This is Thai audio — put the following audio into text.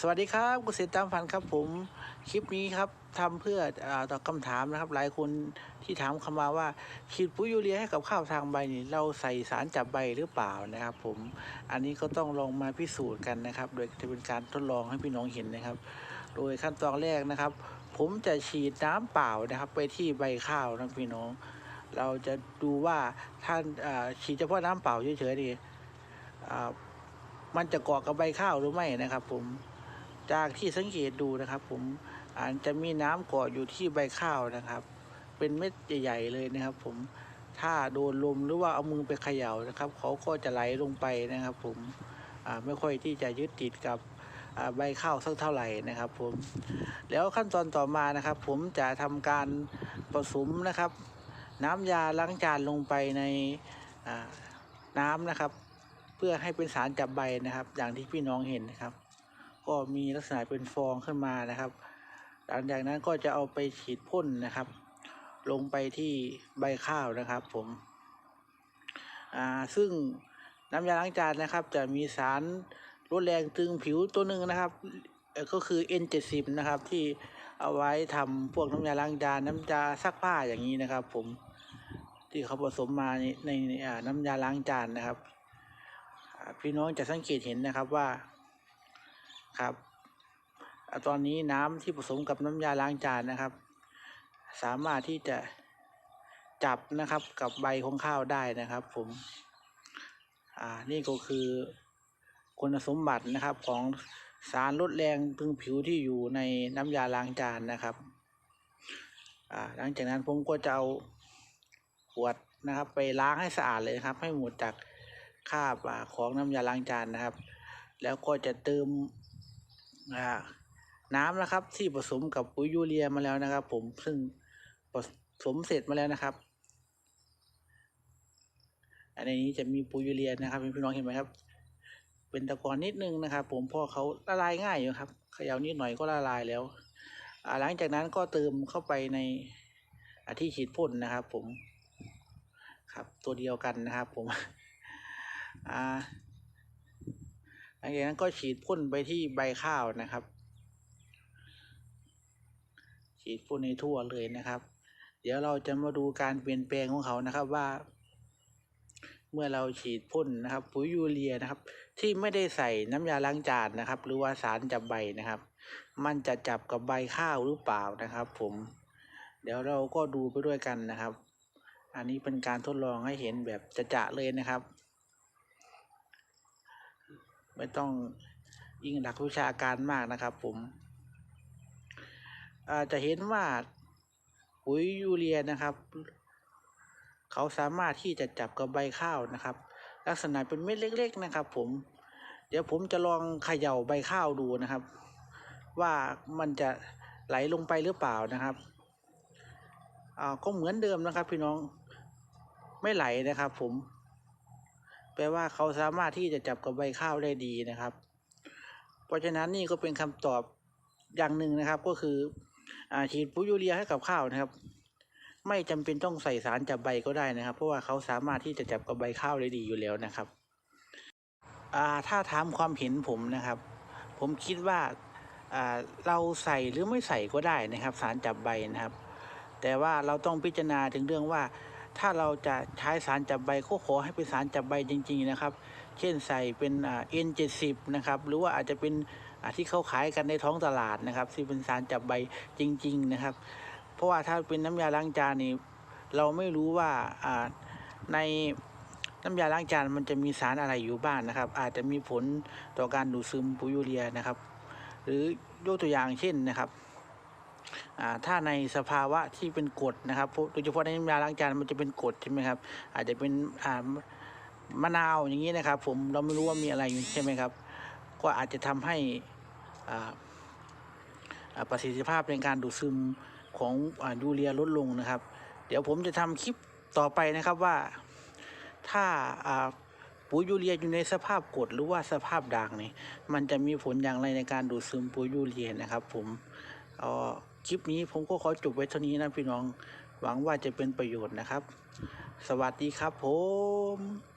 สวัสดีครับเกษตรตามฝันครับผมคลิปนี้ครับทำเพื่ออตอบคำถามนะครับ หลายคนที่ถามคำมาว่าฉีดปุ๋ยยูเรียให้กับข้าวทางใบนี่เราใส่สารจับใบหรือเปล่านะครับ ผมอันนี้ก็ต้องลองมาพิสูจน์กันนะครับ โดยจะเป็นการทดลองให้พี่น้องเห็นนะครับ โดยขั้นตอนแรกนะครับ ผมจะฉีดน้ำเปล่านะครับ ไปที่ใบข้าวนะพี่น้อง เราจะดูว่าท่านฉีดเฉพาะน้ำเปล่าเฉยๆนี่อ่ามันจะเกาะกับใบข้าวหรือไม่นะครับ ผม จากที่สังเกตดูนะครับ ผมอาจจะมีน้ำเกาะอยู่ที่ใบข้าวนะครับ เป็นเม็ดใหญ่ๆเลยนะครับ ผมถ้าโดนลมหรือว่าเอามือไปเขย่านะครับเขาก็จะไหลลงไปนะครับ ผมไม่ค่อยที่จะยึดติดกับใบข้าวสักเท่าไหร่นะครับ ผมแล้วขั้นตอนต่อมานะครับ ผมจะทำการผสมนะครับ น้ำยาล้างจานลงไปในน้ำนะครับ เพื่อให้เป็นสารจับใบนะครับ อย่างที่พี่น้องเห็นนะครับ ก็มีลักษณะเป็นฟองขึ้นมานะครับ หลังจากนั้นก็จะเอาไปฉีดพ่นนะครับ ลงไปที่ใบข้าวนะครับ ผมอ่าซึ่งน้ำยาล้างจานนะครับ จะมีสารลดแรงตึงผิวตัวหนึ่งนะครับก็คือ N70 นะครับที่เอาไว้ทำพวกน้ำยาล้างจานน้ำยาซักผ้าอย่างนี้นะครับ ผมที่เขาผสมมาในน้ำยาล้างจานนะครับ พี่น้องจะสังเกตเห็นนะครับว่า ครับ ตอนนี้น้ำที่ผสมกับน้ำยาล้างจานนะครับ สามารถที่จะจับนะครับกับใบของข้าวได้นะครับ ผม อ่า นี่ก็คือคุณสมบัตินะครับของสารลดแรงตึงผิวที่อยู่ในน้ำยาล้างจานนะครับอ่าหลังจากนั้นผมก็จะเอาขวดนะครับ ไปล้างให้สะอาดเลยครับ ให้หมดจากคราบของน้ำยาล้างจานนะครับ แล้วก็จะเติม น้ำนะครับ ที่ผสมกับปุ๋ยยูเรียมาแล้วนะครับ ผมซึ่งผสมเสร็จมาแล้วนะครับอันนี้จะมีปุ๋ยยูเรียนะครับพี่น้องเห็นไหมครับ เป็นตะกอนนิดนึงนะครับ ผมพราะเขาละลายง่ายอยู่ครับเขย่านิดหน่อยก็ละลายแล้วหลังจากนั้นก็เติมเข้าไปในอที่ฉีดพ่นนะครับ ผมครับตัวเดียวกันนะครับ ผมอ่า ลังจากนั้นก็ฉีดพ่นไปที่ใบข้าวนะครับ ฉีดพ่นในทั่วเลยนะครับ เดี๋ยวเราจะมาดูการเปลี่ยนแปลงของเขานะครับว่า เมื่อเราฉีดพ่นนะครับปุ๋ยยูเรียนะครับ ที่ไม่ได้ใส่น้ำยาล้างจานนะครับ หรือว่าสารจับใบนะครับ มันจะจับกับใบข้าวหรือเปล่านะครับ ผม เดี๋ยวเราก็ดูไปด้วยกันนะครับ อันนี้เป็นการทดลองให้เห็นแบบจะๆเลยนะครับ ไม่ต้องยิ่งหลักวิชาการมากนะครับผมอาจจะเห็นว่าปุ๋ยยูเรียนะครับ เขาสามารถที่จะจับกับใบข้าวนะครับ ลักษณะเป็นเม็ดเล็ก ๆ นะครับ ผม เดี๋ยวผมจะลองเขย่าใบข้าวดูนะครับ ว่ามันจะไหลลงไปหรือเปล่านะครับอ่าก็เหมือนเดิมนะครับ พี่น้องไม่ไหลนะครับ ผม แปลว่าเขาสามารถที่จะจับกับใบข้าวได้ดีนะครับ เพราะฉะนั้นนี่ก็เป็นคำตอบอย่างหนึ่งนะครับ ก็คืออาฉีดปุ๋ยยูเรียให้กับข้าวนะครับ ไม่จำเป็นต้องใส่สารจับใบก็ได้นะครับ เพราะว่าเขาสามารถที่จะจับกับใบข้าวได้ดีอยู่แล้วนะครับถ้าถามความเห็นผมนะครับ ผมคิดว่าเราใส่หรือไม่ใส่ก็ได้นะครับ สารจับใบนะครับ แต่ว่าเราต้องพิจารณาถึงเรื่องว่า ถ้าเราจะใช้สารจับใบก็ขอให้เป็นสารจับใบจริง ๆนะครับ เช่นใส่เป็นเอ่า N70 นะครับ หรือว่าอาจจะเป็นที่เขาขายกันในท้องตลาดนะครับที่เป็นสารจับใบจริง ๆนะครับ เพราะว่าถ้าเป็นน้ำยาล้างจานนี่เราไม่รู้ว่าในน้ำยาล้างจานมันจะมีสารอะไรอยู่บ้างนะครับ อาจจะมีผลต่อการดูดซึมปุ๋ยยูเรียนะครับ หรือยกตัวอย่างเช่นนะครับ ถ้าในสภาวะที่เป็นกรดนะครับโดยเฉพาะในน้ำยาล้างจานมันจะเป็นกรดใช่ไหมครับ อาจจะเป็นมะนาวอย่างนี้นะครับ ผมเราไม่รู้ว่ามีอะไรอยู่ใช่ไหมครับ ก็อาจจะทำให้ประสิทธิภาพในการดูดซึมของอยูเรียลดลงนะครับ เดี๋ยวผมจะทำคลิปต่อไปนะครับว่าถ้าปุ๋ยยูเรียอยู่ในสภาพกรดหรือว่าสภาพด่างนี่มันจะมีผลอย่างไรในการดูดซึมปุ๋ยยูเรียนะครับ ผมอ่อ คลิปนี้ผมก็ขอจบไว้เท่านี้นะพี่น้อง หวังว่าจะเป็นประโยชน์นะครับ สวัสดีครับผม